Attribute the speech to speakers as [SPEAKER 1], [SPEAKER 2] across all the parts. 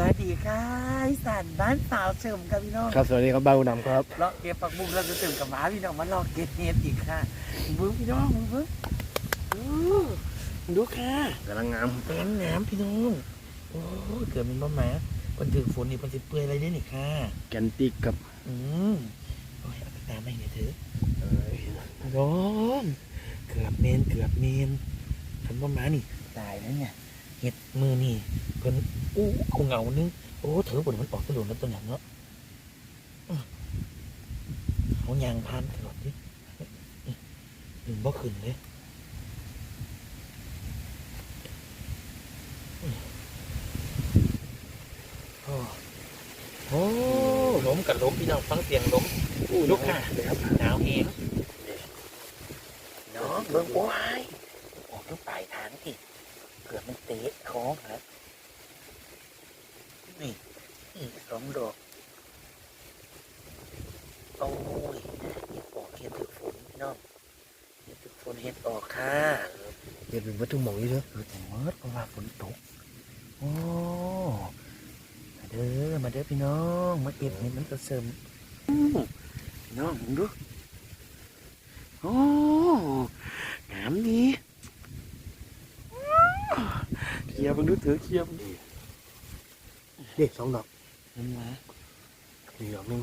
[SPEAKER 1] สวัสดีค่ะอีสานบ้านสาวเฉิมครับพี่น้อง
[SPEAKER 2] ครับสวัสดีครับบ้าอุนำครับ
[SPEAKER 1] เลาะเก็บผักบุ้งเราจะเฉิมกับหมาพี่น้องมาลอกเก็บเห็ดอีกค่ะบึ้งพี่น้องบึ้งบึ้งอู้ดูค่ะ
[SPEAKER 2] กำลังงาม
[SPEAKER 1] เป็นน้ำพี่น้องโอ้ยเกิดเป็นบ้าหมามันถึงฝนนี่มันจะเปื่อยอะไรได้นี่ค่ะ
[SPEAKER 2] แกนติกกับ
[SPEAKER 1] อืมโอ้ยเอาตามไม่เห็นเถอะ
[SPEAKER 2] เอ้ย
[SPEAKER 1] โดนเกือบเมนเกือบเมนฉันบ้าหมานี่ตายแล้วเนี่ย เห็ดมือนี่เพิ่นอู้เอาเงานึงโอ้เถอะบนมันออกกระโดดแล้วตัวหนังเนาะเขายางพันตลอดดิหนึ่งบ่ขึ้นเลยโอ้โอ้ล้มกับล้มพี่น้องฟังเสียงล้มอู้ลุกค่ะหนาวเองน้องเบิ่งโอ้ยออกทุกปลายทางที่ เกือบมันเตะคอครับนี่นี่สองดอกโอ้ยเห็ดออกเห็ดถึกฝนพี่น้องเห็ดถึกฝนเห็ดออกค่ะ
[SPEAKER 2] เด็ดเป็นวัตถุหมองนี่เถอะ
[SPEAKER 1] เออแต่เมื่อเพราะว่าฝนตกโอ้มาเด้อมาเด้อพี่น้องมาเก็บเห็ดมันกระเสริมอู้พี่น้องมึงดูโอ้งามดีเคลียร์ มึงดูเถอะเคลียร์มึงดิ
[SPEAKER 2] เด็กสองดอก
[SPEAKER 1] มันมา
[SPEAKER 2] มีดอกหนึง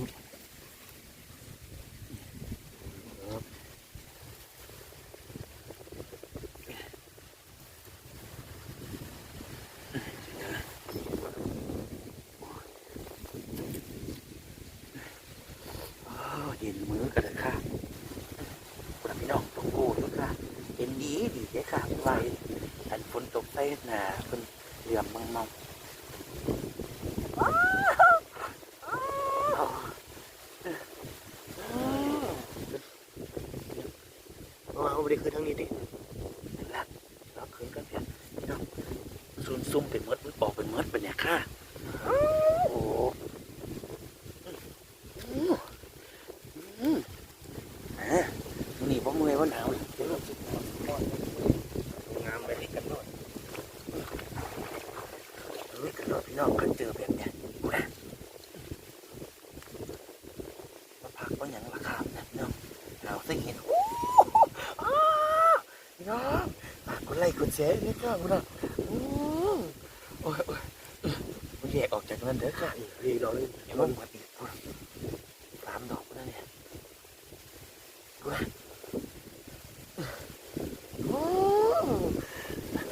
[SPEAKER 1] โอ้เย็นมือกันเลยค่ะคุณพี่น้องต้องโก้ด้วยค่ะเย็นดีดีเลยค่ะไวอันฝนตกใส่หนาเป็นเหลื่อมมังมัง
[SPEAKER 2] เอาเอาไปได้คือทั้งนี้ดิ
[SPEAKER 1] นั่นละเราคืนกันเพียพี่น้องซุ่มซุ่มเป็นมดมันออกเป็นมดเป็นเนี่ยค่ะ โอ้โหอืมอืมอะวั นนี้พ่เมื่อยว่หนาวเดี๋ยวเราสิ
[SPEAKER 2] งามไป
[SPEAKER 1] นี่กันนอนเฮ้ยกันนอนพี่น้องกันเจอแบบเนี้ยกูนะมาพักว่าอย่างราคานะพี่น้องหนาวสิ่งเห็นโอ้อ้าพี่น้องฝากกดไลค์กดแชร์นี่ค่ะคุณนะอืมโอ้ยโอ้ยมันแยกออกจากนั้นเด้อค่ะ
[SPEAKER 2] เรียกดอกนึง
[SPEAKER 1] เดี๋ยวมันมาอีกพุ่นสามดอกแล้วเนี่ยกูนะโอ้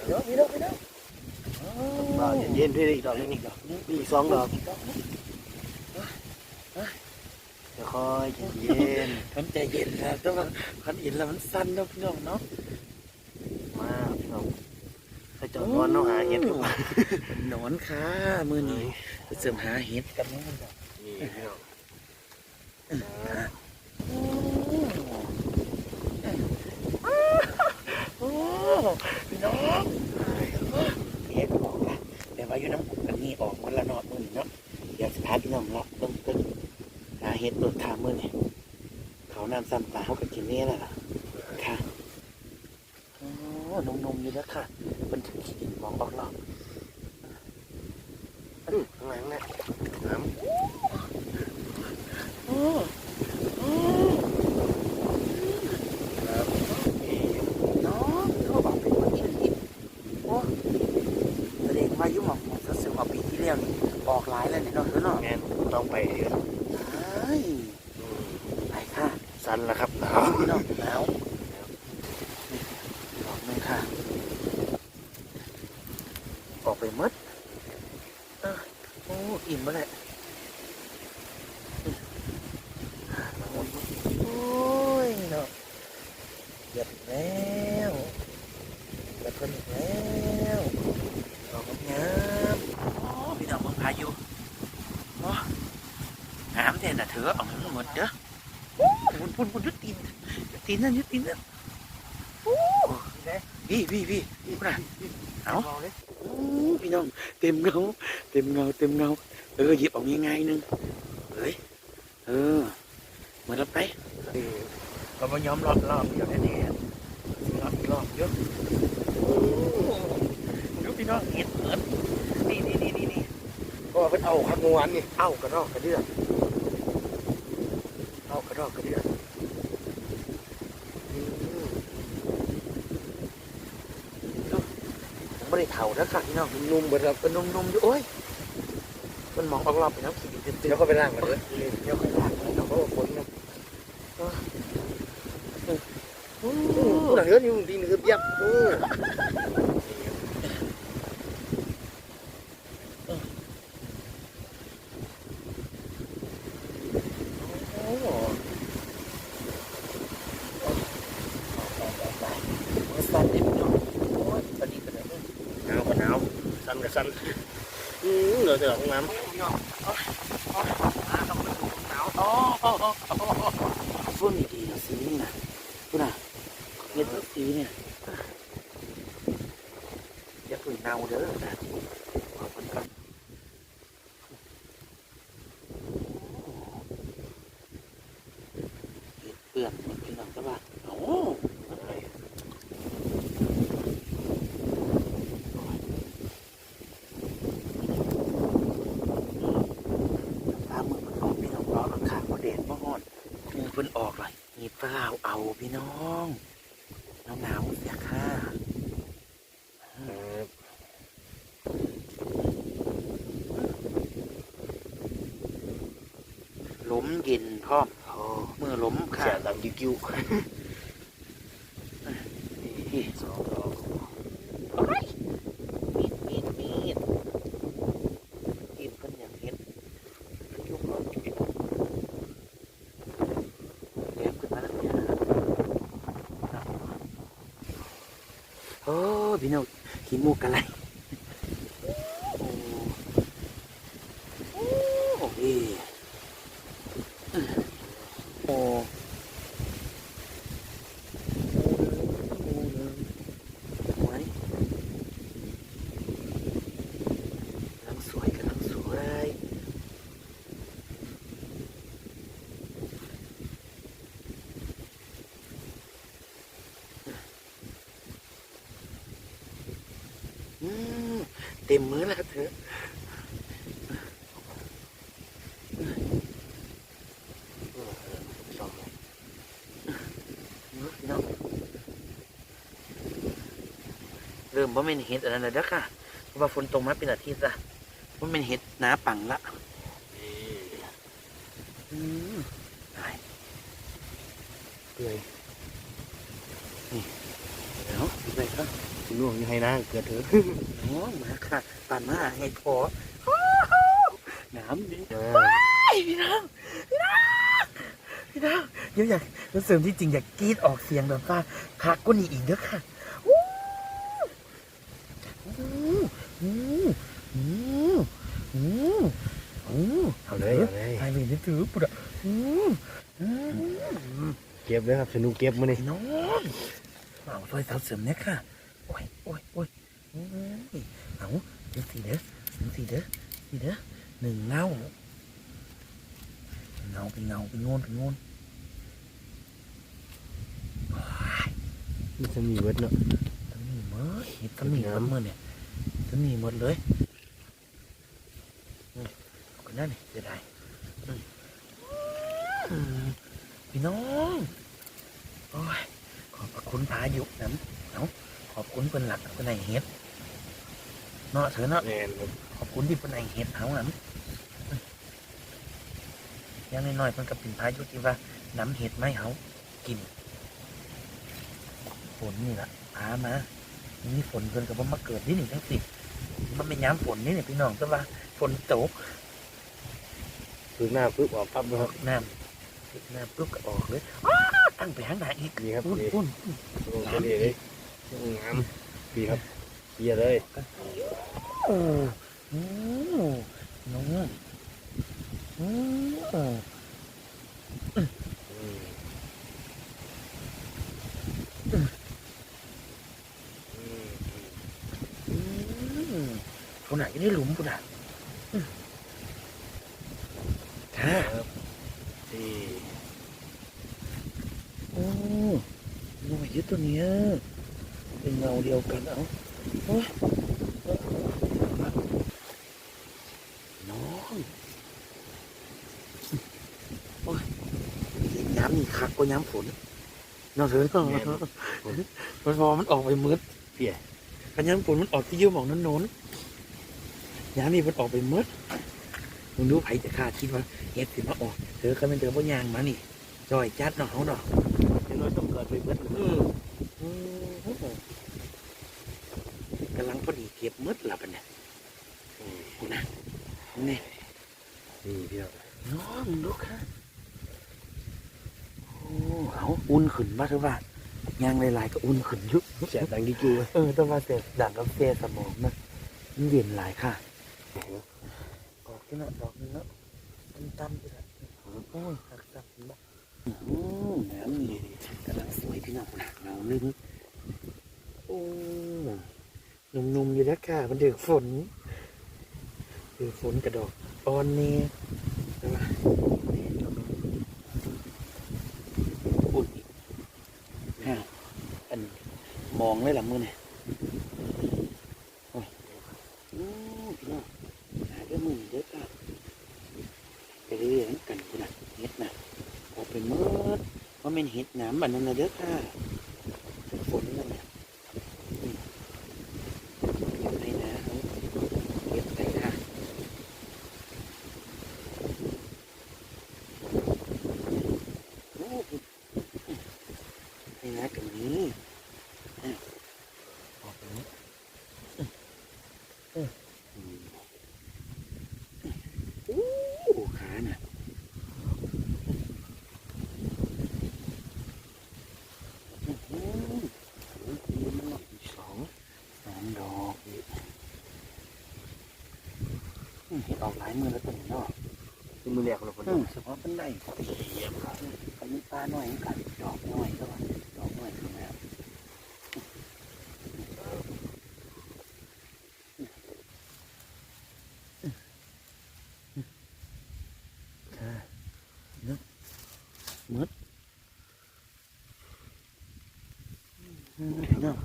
[SPEAKER 1] เดี๋ยวพี่น้องพี่น้องโอ้
[SPEAKER 2] บ้าเย็นๆด้วยอีกดอกนึงอีกดอกมีอีกสองดอก
[SPEAKER 1] อีกดอกนึง
[SPEAKER 2] เดี๋ยวค่อยเย็น
[SPEAKER 1] มันใจเย็นแล้วแต่ว่าคันอินแล้วมันสั้นเนาะพี่น้องเนาะ
[SPEAKER 2] ๆมาพี่น้องถ้าจอดนอนเนาะหาเห็ดกัน
[SPEAKER 1] หนอนค่ะมือนี้ไปเสริมหาเห็ดกันนี่มันแบบ
[SPEAKER 2] นี่พี่น้อง
[SPEAKER 1] โอ้พี่น้องเห็ดออกละแต่ว่าอยู่น้ำกันนี่ออกมันละเนอมือนี้เนาะอยากสพาพี่น้องละตึ้งตึ้งหา เห็ดเปิดทางมือนี่เขาน้ำซ้ำตาเขากับกินนี่แหละค่ะโอ้นมๆอยู่แล้วค่ะมันถึงขีดมองออกหรอก
[SPEAKER 2] อื้อข้างหลังเนี่ยน้
[SPEAKER 1] โอ้โอ้น้องเขาบอกเป็นคนอินอินโอ้แสดงว่ายุ่หมองเสือเอาปีที่แล้วนี่ออกหลายแล้วเนี่ยเนาะเนาะ
[SPEAKER 2] แม่นต้องไปเยว
[SPEAKER 1] เฮ้ยไป
[SPEAKER 2] กันละครับหนาว
[SPEAKER 1] พี่น้องหนาวดอกนึงค่ะ ออกไปมดเออโอ้อิ่มมาแล้วโอ้ยเนาะเหยียบแล้วเหยียบกันอีกแล้วดอกงามๆโอ้พี่น้องเมืองพายุโอ้งามแท้น่ะเถอะเอาให้มันหมดเด้อ ปุ่นปุ่นปุ่นยุตีนยุตีนนั่นยุตีนนั่นโอ้พี่พี่พี่พี่ปะเอาโอ้พี่น้องเต็มเงาเต็มเงาเต็มเงาเออหยิบออกง่ายๆนึงเฮ้ยเออมือนเราไปเออก็มายอมรอบรอบเดียวแน่ๆรอบรอบเยอะโอ้ดูพี่น้องเห็ดเหมือนนี่นี่นี่นี่นี่โอ้
[SPEAKER 2] ว่าเพิ่นเอาข้างวนนี่
[SPEAKER 1] เอากระรอกกระเดื่องเอ้าก ระรอกกระเดื่องอืมดูยังไม่ได้เท่านะค่ะพี่น้อง
[SPEAKER 2] นุ่มๆเบิดครับ
[SPEAKER 1] เป็นนมๆอยู่โอ้ยมันมองออกรอบไปน้ำขี้ดินเต็ม
[SPEAKER 2] เดี๋ยวเขาไปล้างกันเด้อ
[SPEAKER 1] ๆเดี๋ยวค่อยลากเลยเนาะ
[SPEAKER 2] เพราะว่าฝนครับ
[SPEAKER 1] อู้
[SPEAKER 2] ผู้หลังเยอะอยู่ดีนึงคือยับเออ
[SPEAKER 1] โอ้โหสั่นเด็ดเนาะโอ้ยตอนนี้เป็นไงบ้าง
[SPEAKER 2] หนาวก็หนาว สั่นก็สั่นอืมเดี๋ยวจะออกน้ำ
[SPEAKER 1] ฟุ้นดีนะสีนี่นะฟุ้นอะเม็ดสีเนี่ยอย่าฝืนเนาเด้อนะขอบคุณครับเปื่อนมันเป็นหนังกระบะโอ้ตามือมันออกพี่น้องร้อนราคาพอเด่นมาหอด มือเพิ่นออก เปล่าเอาพี่น้องหนาวหนาวๆเสียค่าล้มเย็นพร้อมเมื่อล้ม
[SPEAKER 2] เสี
[SPEAKER 1] ค่ะ
[SPEAKER 2] ยดังกิ้ว
[SPEAKER 1] นี่
[SPEAKER 2] ๆสองดอก
[SPEAKER 1] มีดมีดมีดกินเพิ่นอย่างเห็ดยุกร้อนกินแย้มขึ้นมาแล้วเนี่ยโอ้พี่น้อง ขี้มูกกันไรโอ้โอ้ยโอ้ไว้กำลังสวยกำลังสวยอืม เต็มมือแล้วเธอ
[SPEAKER 2] สอง
[SPEAKER 1] พี่น้องเริ่มว่าเป็นเห็ดอะไรแล้วเด้อค่ะ เพราะว่าฝนตกมาเป็นอาทิตย์ละว่าเป็นเห็ดหนาปังละอืม
[SPEAKER 2] เปื่อย
[SPEAKER 1] เดี๋ยวดูไป
[SPEAKER 2] ล่วงยังให้นะเกิดเถอะ
[SPEAKER 1] อ๋อมาค่ะปั่นมาให้พอน้ำดีพี่น้องพี่น้องพี่น้องเดี๋ยวอยากรู้สึกที่จริงอยากกรีดออกเสียงแบบว่าคักก็นี่อีกเด้อค่ะอู้อู้อู้อู้อู้อู้
[SPEAKER 2] เอาเลยเอาเลย
[SPEAKER 1] ไอ้เมนี่ถือปุ๊ดอู้
[SPEAKER 2] เก็บเลยครับสนุกเก็บมานี่
[SPEAKER 1] น้องเอาซอยสาวเสริมเนี่ยค่ะโอ้ยโอ้ยโอ้ยโอ้ยเอาเดี๋ยว สีเด้อเดี๋ยวสีเด้อสีเด้อหนึ่งเงาเงาเป็นเงาเป็นโงนเป็นโงน
[SPEAKER 2] มันจะมีเวิร์ดเนาะ
[SPEAKER 1] ตะมีหมดเห็ดตะมีหมดเมื่อเนี่ยตะมีหมดเลยนี่เอากันนั่นนี่จะได้อืมอืมพี่น้องโอ้ยขอบพระคุณพายุน้ำเอาขอบคุณเป็นหลักเป็นไหนเฮ็ด เนาะเถอะเนาะ
[SPEAKER 2] แน่นครับ
[SPEAKER 1] ขอบคุณที่เป็นไหนเฮ็ดเอาน้ำอยังน้อยๆเพิ่นก็เป็นพายุที่ว่าน้ำเห็ดไม่เอากินฝนนี่ล่ะพามานี่ฝนเพิ่นก็บ่มาเกิดนี่นี่ทั้งสิมันเป็นย้ำฝนนี่เนี่ยพี่น้องแต่ว่าฝนตก
[SPEAKER 2] ฝึกหน้าปึ๊บออกปั๊บนะครับ
[SPEAKER 1] น้ำติดน้ำปุ๊บก็ออกเลยอ้าวตั้งไปข้างหน้าอีก
[SPEAKER 2] นี่ครับ
[SPEAKER 1] ปุ้น
[SPEAKER 2] นี่
[SPEAKER 1] ปุ้น
[SPEAKER 2] ลงไปเลยเลยงามดีครับเบียร์เลย
[SPEAKER 1] โอ้โหน้องโอ้
[SPEAKER 2] อืมอืม
[SPEAKER 1] อืมผู้ไหนได้หลุมผู้ไหนค่ะ
[SPEAKER 2] ครับที่
[SPEAKER 1] โอ้ดูมายึดตัวเนี้ยเป็นเงาเดียวกันเอาโอ้ยน้อง โอ้ยย้ำนี่คั กกว่าย้ำฝนเนอกเถอะเนาะมันพอมันออกไปมืด
[SPEAKER 2] เปีย
[SPEAKER 1] กันย้ำฝนมันออกที่ยืมออกนั้นโน้นย้ำนี่มันออกไปมืดมึงดูไผจะคาดคิดว่าเฮ็ดถึงมาออกเธอก็เป็นเธอพ่ยางมานี่จอยจัดเนาะเขาเนาะ
[SPEAKER 2] เดี๋ยวเราต้องเกิดไปเบิด
[SPEAKER 1] อืมอืมกำลังพอดีเก็บมืดหลับอันเนี่ยกูนะนี่
[SPEAKER 2] นี่พี่น้อง
[SPEAKER 1] น้องลูกค่ะโอ้ เอาอุ่นขึ้นมาเถอะว่ายางหลายๆก็อุ่นขึ้นอยุ
[SPEAKER 2] แสบดังดีจูเลย
[SPEAKER 1] เออแต่ว่าแต่ดังกับเสียสมองนะมันเย็นหลายค่ะออกที่น่ะดอกนึงเนาะตั้มตั้มๆที่ละโอ้ยหักสับบ้าอืมน้ำนี่กำลังสวยพี่น้องนะเงาลึงโอ้นุ่มๆอยู่แล้วค่ะ มันเดือดฝนเดือดฝนกระดอกอ่อนเนี่ยใช่ปะนี่ดอกนึงอุ่นอีกฮะอัน มองเลยหลังมือเนี่ยอืมพี่น้องหาเด้อมือเด้อค่ะไปเรื่อยๆกันคุณน่ะเห็ดน่ะออกไปเมื่อว่าเป็นเห็ดน้ำบันนั้นนะเด้อค่ะฝนนั่นน่ะอืมเก็บไปนะเอาเก็บไปค่ะโอ้ให้นะกับนี้อะออกไปนี้ อืมโอ้ขาน่ะอื้อหือโอ้โหมันออกอีกสองสองดอกอีกอืมเห็ดออกห ลายมือแล้วตัวนี้เนาะ
[SPEAKER 2] เป็นมือแรกเราคน
[SPEAKER 1] อืมเฉพาะเป็นได้กันมีปลาหน่อยกันดอกหน่อยก็ว่าดอกหน่อยคือแล้วค่ะเนาะหมดอืมพี่น้อง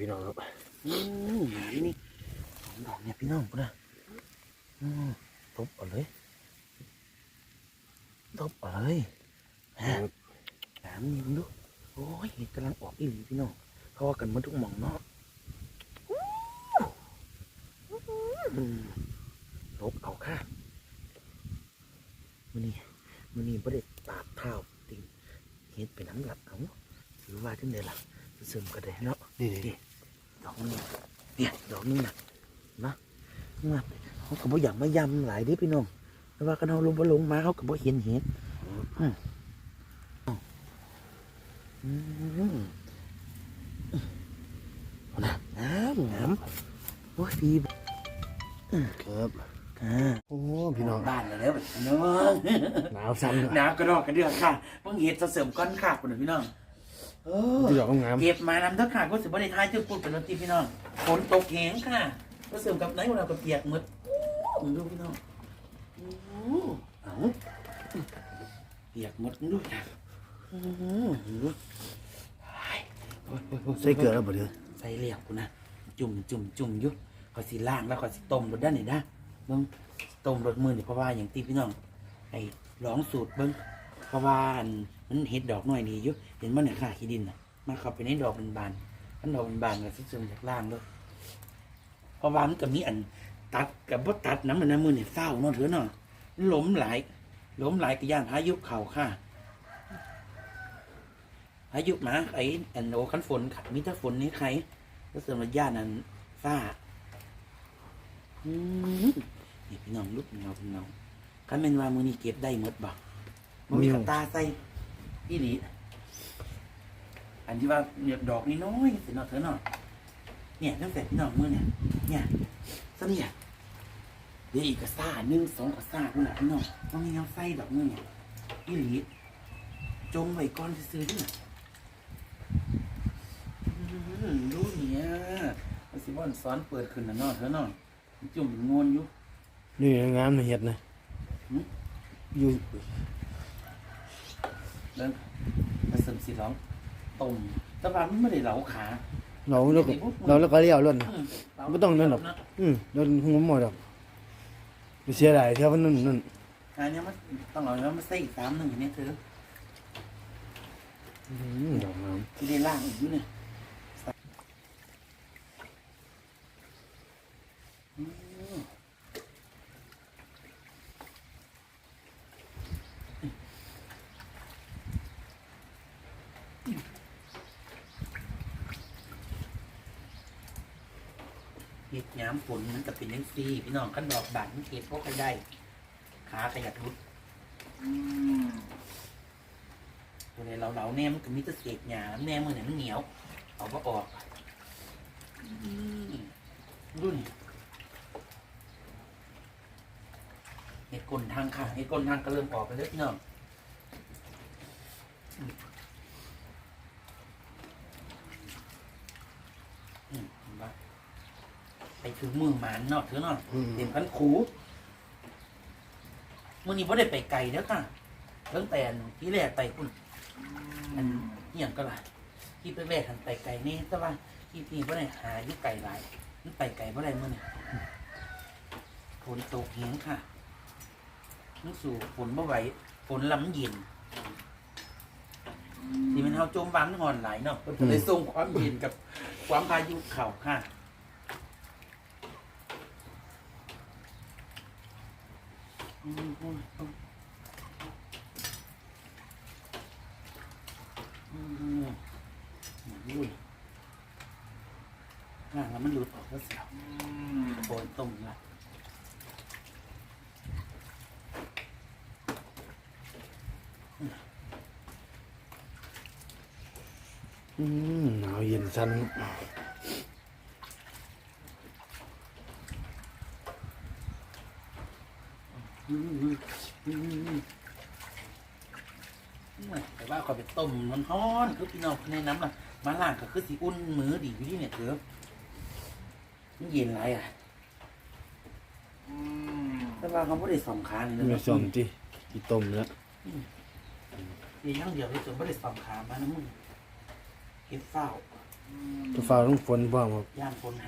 [SPEAKER 2] พี่น้องครับ
[SPEAKER 1] อืมหายนี่สองดอกเนี่ยพี่น้องปุ่นนะ อืมตบเอาเลยตบเอาเลยฮะสามนิ้วดูโอ้ยเห็ดกำลังออกอีหลีพี่น้องเขาว่ากันหมาทุกหม่องเนาะอืมลบเอาค่ะมือนี้มือนี้ประเด็ตาดเท้าติงเห็ดไปน้ำหลับเอาถือว่าจังเดล่ะเสริมก็ได้เนาะ
[SPEAKER 2] นี่
[SPEAKER 1] นี่ดอกนึงเนี่ยดอกนึงน่ะนะนะเขาก็บ่อยากมายำหลายเด้พี่น้องแต่ว่ากันเอาลงบ่ลงมาเขาก็บ่เห็นเห็ดอืมอืมเอานะงามงามโอ้ยดี
[SPEAKER 2] ครับ
[SPEAKER 1] อ่า
[SPEAKER 2] โอ้พี่น้อง
[SPEAKER 1] บ้านแล้วพี่น้อง
[SPEAKER 2] หนาวซ้ำด้วย
[SPEAKER 1] น้ำกระดอกกระเดือกค่ะเพิ่งเห็ดจะเสริมก้อนขาดคนพี่น้องเออ
[SPEAKER 2] พี่น้องงาม
[SPEAKER 1] เก็บมานำทักขาก็สิบ่ได้ทายจุดพูดเป็นรถตีพี่น้องฝนตกแหงค่ะก็เสริมกับไหนของเราก็เปียกหมด มึงดูพี่น้องอู้เอาเปียกหมดมึงดูนะอื้อหือมึงดูโอ้ยโอ้ยโอ้ย
[SPEAKER 2] ใส่เกลือแล้วบ่เด้อ
[SPEAKER 1] ใส่เหลียบกูนะจุ่มจุ่มจุ่มอยู่ก็สิล่างแล้วก็สิต้มรสด้านไหนนะเบิ้งต้มรสมือนี่เพราะว่าอย่างที่พี่น้อง ไอ้ร้องสูตรเบิ้งเพราะว่าอันมันเห็ดดอกหน่อยดีอยู่เห็นมันเนี่ยค่ะขี้ดินน่ะมาเข้าไปในดอกเป็นบานๆมันดอกเป็นบานก็ซึมๆจากล่างเลยเพราะว่ามันก็มีอัน ตัดกับบ่ตัดน้ำมันน้ำมือเนี่ยเศร้าเนาะเถอะเนาะมันล้มหลายล้มหลายก็ย่านพายุเข่าค่ะพายุหมาไอ้อันโอคันฝนค่ะมีแต่ฝนนี่ใครก็เสริมระยะนั้นฟ้าอืมนี่พี่น้องลุกเงาพี่น้องคันเป็นว่ามือนี้เก็บได้หมดบ่มันมีกระตาใส่อีหลีอันที่ว่าเนี่ยดอกนี่น้อยสิเนาะเถอะเนาะเนี่ยตั้งแต่พี่น้องมือเนี่ย เนี่ยซะเนี่ย ดี๋ยวอีกกระซ่าหนึ่งสองกระซ่าคุณน่ะพี่น้องต้องมีเงาใส่ดอกมือเนี่ยอีหลีจงไว้ก่อนซื้อๆนี่น่ะอืมดูเนี่ยมันสิว่าอนซ้อนเปิดขึ้นนะเนาะเธอเนาะจุ่มงวนอยู่
[SPEAKER 2] นี่งามนะเห็ดนะ
[SPEAKER 1] หืม
[SPEAKER 2] อยู่
[SPEAKER 1] แล้วมาเสริมสีร้องต้มแต่ว่ามันไม่ได้เหลาขา
[SPEAKER 2] เราแล้วก็เราแล้วก็เลี้ยวล้น
[SPEAKER 1] อืมเหลา
[SPEAKER 2] ไม่ต้องนั่นหรอก
[SPEAKER 1] เาะ
[SPEAKER 2] อืมล้นหัวหมดหรอก ไม่เสียดายเท่ามันนั่นนั่น
[SPEAKER 1] อันนี้มันต้องเอาแล้วมาใส่อีกสามหนึ่งเนี่ยเธอ
[SPEAKER 2] อืมดอกน้
[SPEAKER 1] ที่ได้ล่างอีกอยู่เนี่ยอืม เห็ดยามฝนมันก็เป็นยังซีพี่น้องขั้นดอกบานมันเก็บพวกใครได้ ขาขยับรุดตัวนี้เราเราแน่มันก็มีแต่เศษหยาแน่มือเนี่ยมันเหนียว เอาก็ออกรุ่นเห็ดกลนทางค่ะเห็ดกลทางก็เริ่มออกไปแล้วพี่น้องอืมอืมเห็นปะไป ถึงมือหมันเนาะเถอะเนาะำ
[SPEAKER 2] อืม
[SPEAKER 1] เต็มพันคูมื่อนี้พ่ได้ไปไกลแล้วค่ะตั้งแต่ที่แรกไปคุณอันอหย่างก็ล่ะที่ไปแรกทันไปไกลนี่แต่ว่าที่พี่พ่ได้หาอยู่ไกลหลายมันไปไกลพ่ได้มื่อนี้ฝนตกเหียงค่ะมันสู่ฝนเมื่อไหวฝนลำเย็นที่มันเฮาโจมบ้านหอนหลายเนาะมันก็เลยส่งความเย็นกับความพายุเข่าค่ะ อืมอืมอืมอืมอืมอุ้ยล่างแล้วมันหลุดออกก็เสียวโอยต้มละ
[SPEAKER 2] อืมหนาวเย็นสั้น
[SPEAKER 1] อืมอืมอืมอืม แต่ว่าขอยไปต้มมันฮ้อนคือพี่น้องในน้ำละมาล่างก็คือสีอุ่นมือดีอยู่ที่เนี่ยเถอะมันเย็นไรอะแต่ว่าเขาไม่ได้สองขาเลยนะ
[SPEAKER 2] ไม่ซ่อมที่ที่ต้มเนื้อ
[SPEAKER 1] เพียงอย่างเดียวเลยจนไม่ได้สองขามานะมึงเก็บเฝ้า
[SPEAKER 2] ตัวฟ้าต้องฝนบ้างครับ
[SPEAKER 1] ย่างฝนห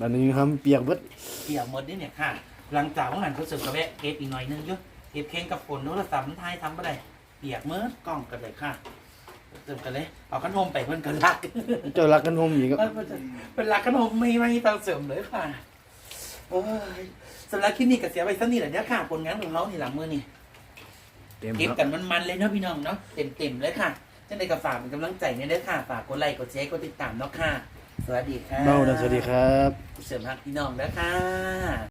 [SPEAKER 2] บัดนี้ครับเปียกเบิด
[SPEAKER 1] เกี่ยวหมดนี่เนี่ยค่ะ หลังจากว่าหันเขาเสริมกระแวะเก็บอีกหน่อยนึงเยอะเก็บเค้งกับฝนโทรศัพท์มันทายทำอะไรเปียกเมื่อกล้องกันเลยค่ะเสริมกันเลยเอาขนมไปเพื่อนกันรัก
[SPEAKER 2] เจ้ารักกันหอมอีกครับ
[SPEAKER 1] เป็นรักขนมไม่ไม่ต้องเสริมเลยค่ะโอ้ยสำหรับคลิปนี้ก็เสียไปสักนิดแหละเนี่ยค่ะผลงานของเขานี่หลังมือนี่
[SPEAKER 2] เต็ม
[SPEAKER 1] เก็บ
[SPEAKER 2] ครับ
[SPEAKER 1] กันมันๆเลยเนาะพี่น้องเนาะเต็มๆเลยค่ะจังใดก็ฝากเป็นกำลังใจเนี่ยด้วยค่ะฝากกดไลค์กดแชร์กดติดตามเนาะค่ะ สวัสดีค่ะ
[SPEAKER 2] เบ้านะสวัสดีครับ
[SPEAKER 1] เสริมฮักพี่น้องแล้วค่ะ